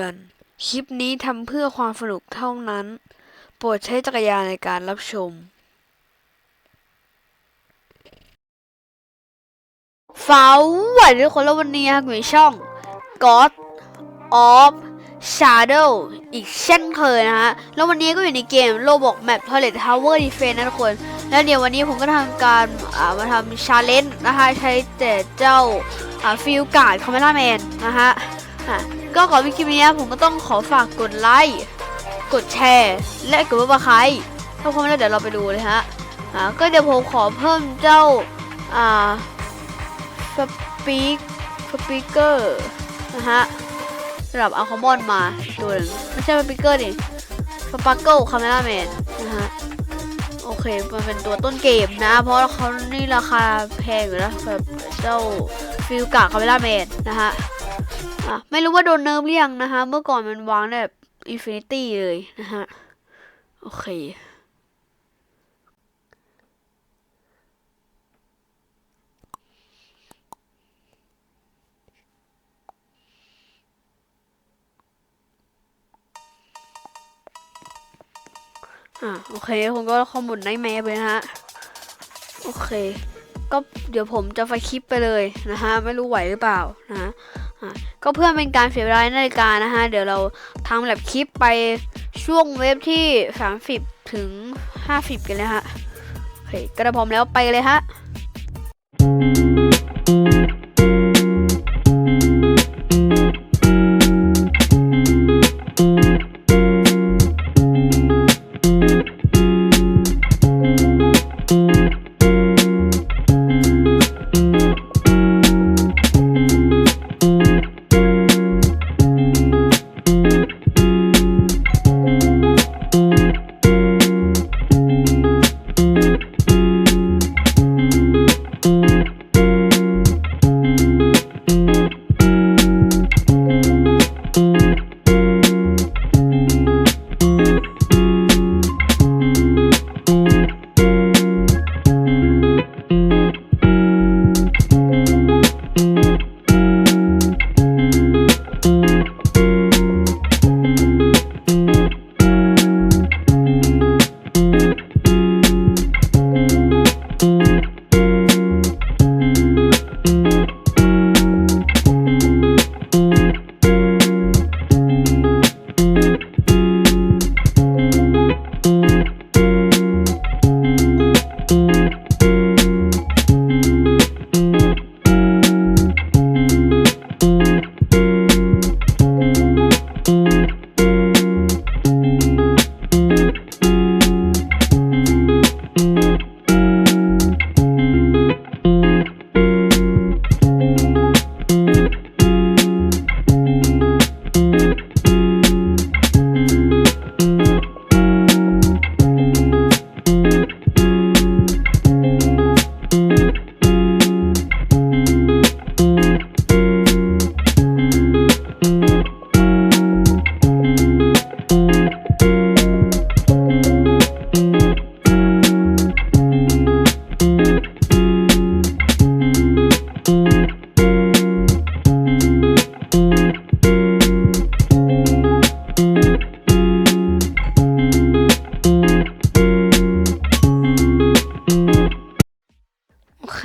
อน คลิปนี้ทำเพื่อความสนุกเท่านั้น โปรดใช้จักรยานในการรับชม สวัสดีทุกคนแล้ววันนี้ครับอยู่ในช่อง God of Shadow อีกเช่นเคยนะฮะ แล้ววันนี้ก็อยู่ในเกมโลบอกแมป Toilet Tower Defense นะทุกคน แล้วเดี๋ยววันนี้ผมก็ทำการามาทำชาเลนจ์นะคะ ใช้แต่เจ้าฟิลการ์ดคอมเมล่าแมนนะฮะอะ ก็ขอวิคลิปนี้ผมก็ต้องขอฝากกดไลค์กดแชร์ และกดว่าใครถ้าพร้อมแล้วเดี๋ยวเราไปดูเลยฮะอ่าก็เดี๋ยวผมขอเพิ่มเจ้าอ่าสปีกสปีกเกอร์นะฮะสำหรับอัลคอมอนมาตัวหนึ่งไม่ใช่สปีกเกอร์ดิสปาร์เกิลคาเมล่าแมนนะฮะโอเค มันเป็นตัวต้นเกมนะ เพราะเขานี่ราคาแพงอยู่นะแบบเจ้าฟิลกาคาเมล่าแมนนะฮะ อะไม่รู้ว่าโดนเนิร์ฟหรือยังนะฮะเมื่อก่อนมันวางแบบอินฟินิตี้เลยนะฮะ โอเคอะโอเคผมก็ข้อมูลในแมปเลยนะฮะ โอเค ก็เดี๋ยวผมจะไฟคลิปไปเลยนะฮะ ไม่รู้ไหวหรือเปล่านะฮะ ก็เพื่อเป็นการเสียเวลาในกาฬิกานะฮะ เดี๋ยวเราทำแบบคลิปไปช่วงเว็บที่ 30 ถึง 50 กันเลยฮะโอเคก็ได้พร้อมแล้วไปเลยฮะ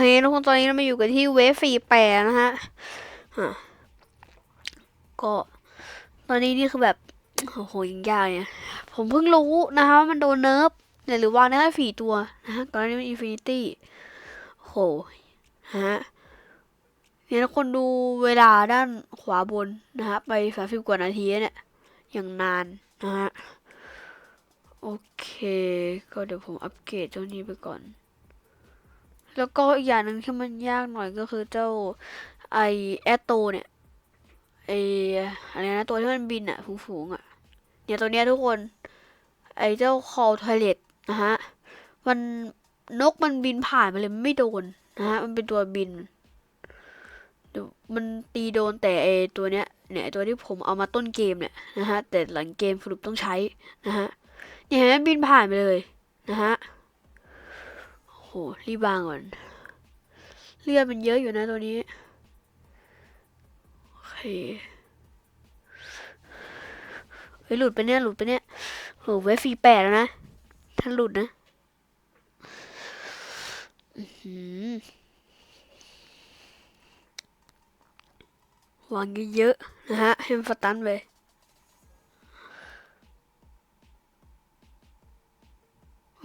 เคทุกคนตอนนี้เรามาอยู่กันที่เวฟสี่แปดนะฮะก็ตอนนี้นี่คือแบบโอ้โหยิงยากเนี่ยผมเพิ่งรู้นะคะว่ามันโดนเนิร์ฟเนี่ยหรือว่างได้แค่สี่ตัวนะฮะก่อนนี้มันอินฟินิตี้โหฮะเนี่ยทุกคนดูเวลาด้านขวาบนนะฮะไปสามสิบกว่านาทีเนี่ยอย่างนานนะฮะโอเค ก็เดี๋ยวผมอัปเกรดเจ้านี้ไปก่อน แล้วก็อีกอย่างหนึ่งที่มันยากหน่อยก็คือเจ้าไอแอตโตเนี่ยไออะไรนะตัวที่มันบินอะฝูงๆอะเนี่ยตัวเนี้ยทุกคน ไอเจ้าคอลทอยเลตนะฮะมันนกมันบินผ่านมาเลยไม่โดนนะฮะมันเป็นตัวบินมันตีโดนแต่ไอตัวเนี้ยเนี่ยตัวที่ผมเอามาต้นเกมเนี่ยนะฮะแต่หลังเกมสรุปต้องใช้นะฮะเนี่ยเห็นบินผ่านไปเลยนะฮะ โหรีบวางก่อนเลือดมันเยอะอยู่นะตัวนี้ โอเคฮ้ยหลุดไปเนี่ยหลุดไปเนี่ยโหเวฟฟรีแปดแล้วนะถ้านหลุดนะวางเยอะๆนะฮะให้มันสตันไป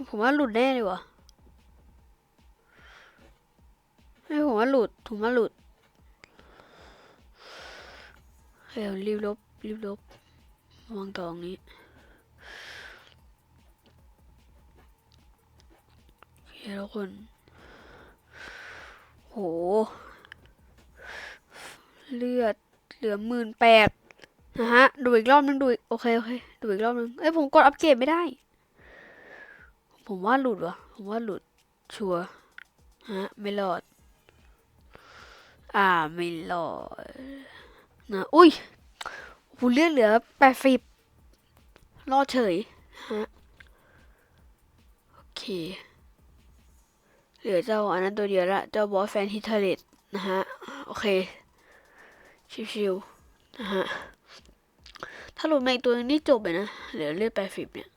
ผมว่าหลุดแน่เลยว่ะ ผมว่าหลุดผมว่าหลุดเดี๋ยวรีบลบรีบลบวางตรงนี้โอเคทุกคนโหเลือดเหลือหมื่นแปดนะฮะ ดูอีกรอบนึงดูโอเคโอเคดูอีกรอบนึงเอ้ยผมกดอัปเกรดไม่ได้ ผมว่าหลุดวะผมว่าหลุดชัวร์ฮะไม่รอด อ่าไม่รอดนะอุ้ยโหเลือดเหลือแปดสิบรอดเฉยฮะโอเค เหลือเจ้าอันนั้นตัวเดียวละเจ้าบอสแฟนฮิทเทเลตนะฮะ โอเค ชิวๆนะฮะ ถ้าหลุดมาอีกตัวนึงนี่จบเลยนะ เหลือเลือดแปดสิบเนี่ย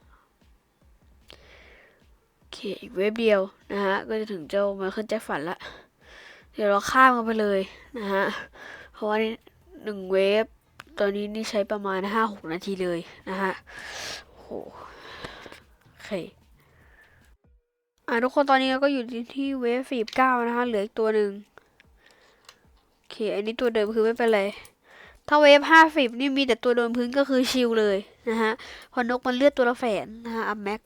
โอเค อีกเว็บเดียวนะฮะ ก็จะถึงเจ้าไมเคิลแจ็คสันละ ดี๋ยวเราข้ามกันไปเลยนะฮะ เพราะว่าหนึ่งเวฟตอนนี้นี่ใช้ประมาณห้าหกนาทีเลยนะฮะโอ้โหโอเคอ่าทุกคนตอนนี้เราก็อยู่ที่เวฟสี่เก้านะฮะ เหลืออีกตัวหนึ่งโอเค อันนี้ตัวเดิมคือไม่เป็นไร ถ้าเวฟห้าสิบนี่มีแต่ตัวโดนพื้นก็คือชิลเลยนะฮะ พอนกมันเลือดตัวละแสนนะฮะอัพแม็ก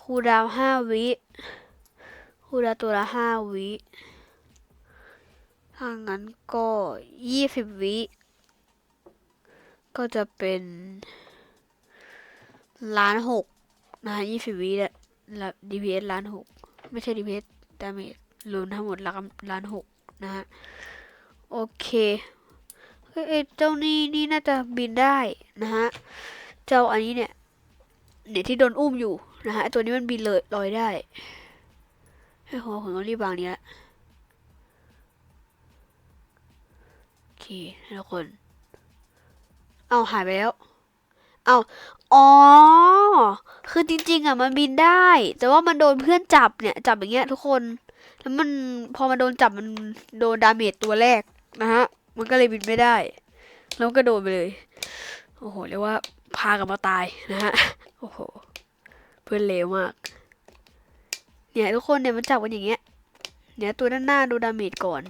คูดาวห้าวิคูดาวตัวละห้าวิ ถ้างั้นก็ยี่สิบวิ ก็จะเป็นล้านหกนะฮะยี่สิบวิแหละละ DPS ล้านหกไม่ใช่ DPS ดาเมจรวมทั้งหมดล้านล้านหกนะฮะ โอเคเฮ้ยเอ้เจ้านี่นี่น่าจะบินได้นะฮะ เจ้าอันนี้เนี่ย เนี่ยที่โดนอุ้มอยู่นะฮะตัวนี้มันบินเลยลอยได้ให้หัวผมต้องรีบวางนี้ละ เคทุกคน เอาหายไปแล้ว เอาอ๋อ คือจริงๆอะมันบินได้ แต่ว่ามันโดนเพื่อนจับเนี่ยจับอย่างเงี้ยทุกคน แล้วมันพอมันโดนจับมันโดนดาเมจตัวแรกนะฮะ มันก็เลยบินไม่ได้ แล้วก็โดนไปเลย โอ้โหเรียกว่าพากันมาตายนะฮะ โอ้โห เพื่อนเลวมาก เนี่ยทุกคนเนี่ยมันจับกันอย่างเงี้ย เนี่ยตัวด้านหน้าดูดาเมจก่อน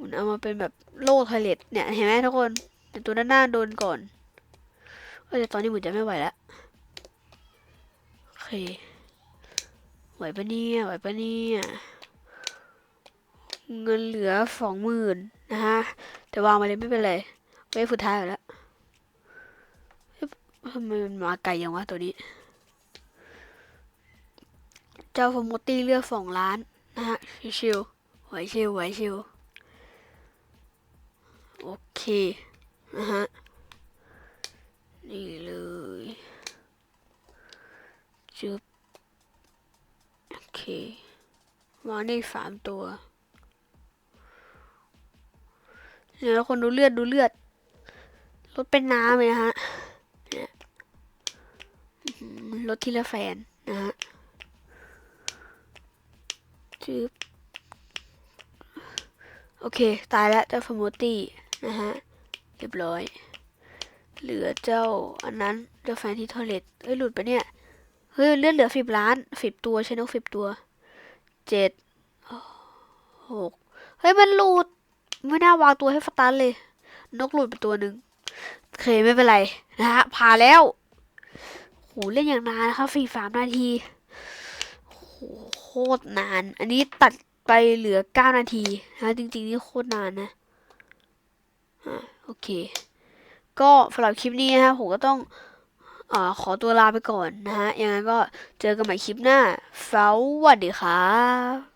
หมุนเอามาเป็นแบบโล่ไทเลตเนี่ยเห็นไหมทุกคนแต่ตัวด้านหน้าโดนก่อนเออแต่ตอนนี้หมุนจะไม่ไหวแล้วโอเคไหวปะเนี่ยไหวปะเนี่ยเงินเหลือสองหมื่นนะฮะแต่วางมาเลยไม่เป็นไรไว้สุดท้ายแล้วเอ๊ะทำไมมันมาไกลอย่างวะตัวนี้ เจ้าฟอร์มตี้เลือกสองล้านนะฮะชิวๆไหวชิวไหวชิว โอเคนะฮะนี่เลยจุบโอเควางได้สามตัวเนี่ยวคนดูเลือดดูเลือดลดเป็นน้ำเลยนะฮะเนี่ยอื้อหือลดทีละแฟนนะฮะจึบโอเค ตายแล้วเจ้าฟอร์มตี้ นะฮะ เรียบร้อย เหลือเจ้าอันนั้นเจ้าแฟนที่ทอเลตเอ้ยหลุดไปเนี่ย เฮ้ยเลือดเหลือสิบล้านสิบตัวใช่นกสิบตัว เจ็ดหกเฮ้ย มันหลุด ไม่น่าวางตัวให้ฟตันเลย นกหลุดไปตัวหนึ่งโอเคไม่เป็นไร นะฮะผ่าแล้วโหเล่นอย่างนานนะคะสี่สามนาทีโหโคตรนาน อันนี้ตัดไปเหลือเก้านาทีนะจริงๆนี่โคตรนานนะ โอเค ก็สำหรับคลิปนี้นะฮะผมก็ต้องอขอตัวลาไปก่อนนะฮะยังไงก็เจอกันใหม่คลิปหน้าสวัสดีครับ